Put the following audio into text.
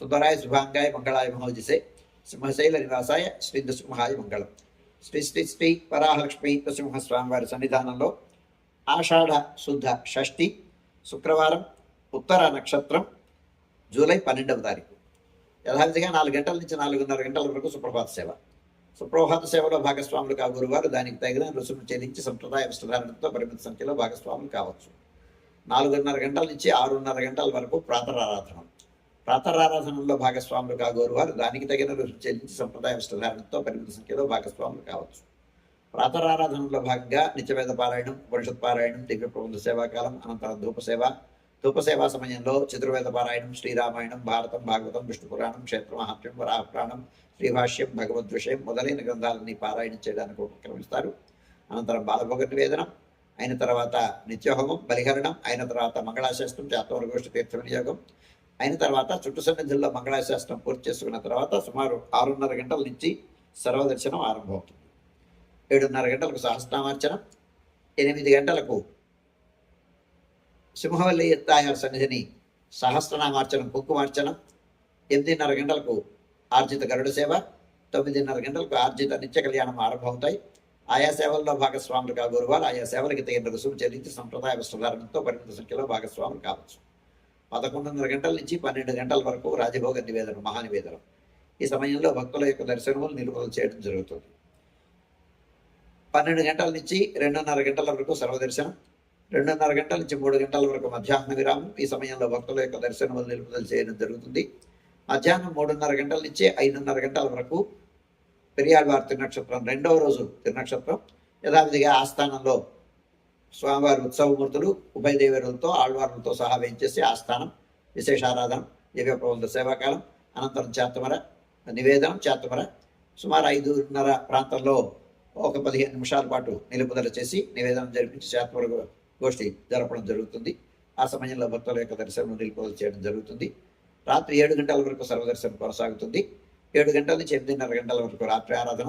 సుందరాయ శుభాంగాయ మంగళాయ మహోజసే సింహశైల నివాసాయ శ్రీ నృసింహాయ మంగళం శ్రీ శ్రీ శ్రీ వరాహలక్ష్మి నృసింహస్వామివారి సన్నిధానంలో ఆషాఢ శుద్ధ షష్ఠి శుక్రవారం ఉత్తర నక్షత్రం జూలై పన్నెండవ తారీఖు యథావిధిగా నాలుగు గంటల నుంచి నాలుగున్నర గంటల వరకు సుప్రభాత సేవ సుప్రభాత సేవలో భాగస్వాములు కాగురువారు దానికి తగిన రుసుము చెల్లించి సంప్రదాయ వస్త్రధారణతో పరిమిత సంఖ్యలో భాగస్వాములు కావచ్చు. నాలుగున్నర గంటల నుంచి ఆరున్నర గంటల వరకు ప్రాతరారాధనం. ప్రాతరారాధనలో భాగస్వాములు కాగోరు వారు. దానికి తగిన రుచి చెల్లించి సంప్రదాయ వస్త్రధారణతో పరిమిత సంఖ్యలో భాగస్వాములు కావచ్చు. ప్రాతరారాధనలో భాగంగా నిత్యవేద పారాయణం ఉపనిషత్ పారాయణం దివ్య ప్రబంధ సేవాకాలం అనంతరం ధూపసేవ ధూపసేవా సమయంలో చతుర్వేద పారాయణం శ్రీరామాయణం భారతం భాగవతం విష్ణు పురాణం క్షేత్ర మహాత్మ్యం వరాహపురాణం శ్రీభాష్యం భగవద్ విషయం మొదలైన గ్రంథాలని పారాయణం చేయడానికి ఉపక్రమిస్తారు. అనంతరం బాలభోగ నివేదనం అయిన తర్వాత నిత్యహోమం బలిహరణం అయిన తర్వాత మంగళాశాస్త్రం చాతవర గోష్ఠి తీర్థ వినియోగం అయిన తర్వాత చుట్టు సన్నిధుల్లో మంగళాశాస్త్రం పూర్తి చేసుకున్న తర్వాత సుమారు ఆరున్నర గంటల నుంచి సర్వదర్శనం ఆరంభమవుతుంది. ఏడున్నర గంటలకు సహస్రనామార్చనం ఎనిమిది గంటలకు సింహవల్లి తాయారు సన్నిధిని సహస్రనామార్చనం కుంకుమార్చనం ఎనిమిదిన్నర గంటలకు ఆర్జిత గరుడ సేవ తొమ్మిదిన్నర గంటలకు ఆర్జిత నిత్య కళ్యాణం ఆరంభమవుతాయి. ఆయా సేవల్లో భాగస్వాములు కాగోరువారు ఆయా సేవలకు తగిన రుసుము చెల్లించి సంప్రదాయ వస్త్రధారణతో పరిమిత సంఖ్యలో భాగస్వాములు కావచ్చు. పదకొండున్నర గంటల నుంచి పన్నెండు గంటల వరకు రాజభోగ నివేదన మహానివేదనం. ఈ సమయంలో భక్తుల యొక్క దర్శనములు నిలుపుదల చేయడం జరుగుతుంది. పన్నెండు గంటల నుంచి రెండున్నర గంటల వరకు సర్వదర్శనం రెండున్నర గంటల నుంచి మూడు గంటల వరకు మధ్యాహ్న విరామం. ఈ సమయంలో భక్తుల యొక్క దర్శనములు నిలుపుదల చేయడం జరుగుతుంది. మధ్యాహ్నం మూడున్నర గంటల నుంచి ఐదున్నర గంటల వరకు పెరియాళ్వారి తిరునక్షత్రం రెండవ రోజు తిరునక్షత్రం. యథావిధిగా ఆస్థానంలో స్వామివారి ఉత్సవమూర్తులు ఉభయ దేవరులతో ఆళ్వారులతో సహా వేయించేసి ఆస్థానం విశేషారాధన దివ్య సేవాకాలం అనంతరం చేతమర నివేదనం చేతమర సుమారు ఐదున్నర ప్రాంతంలో ఒక పదిహేను నిమిషాల పాటు నిలుపుదల చేసి నివేదనం జరిపించి చేతమర గోష్ఠి జరపడం జరుగుతుంది. ఆ సమయంలో భక్తుల యొక్క దర్శనం నిలుపుదల చేయడం జరుగుతుంది. రాత్రి ఏడు గంటల వరకు సర్వదర్శనం కొనసాగుతుంది. ఏడు గంటల నుంచి ఎనిమిదిన్నర గంటల వరకు రాత్రి ఆరాధన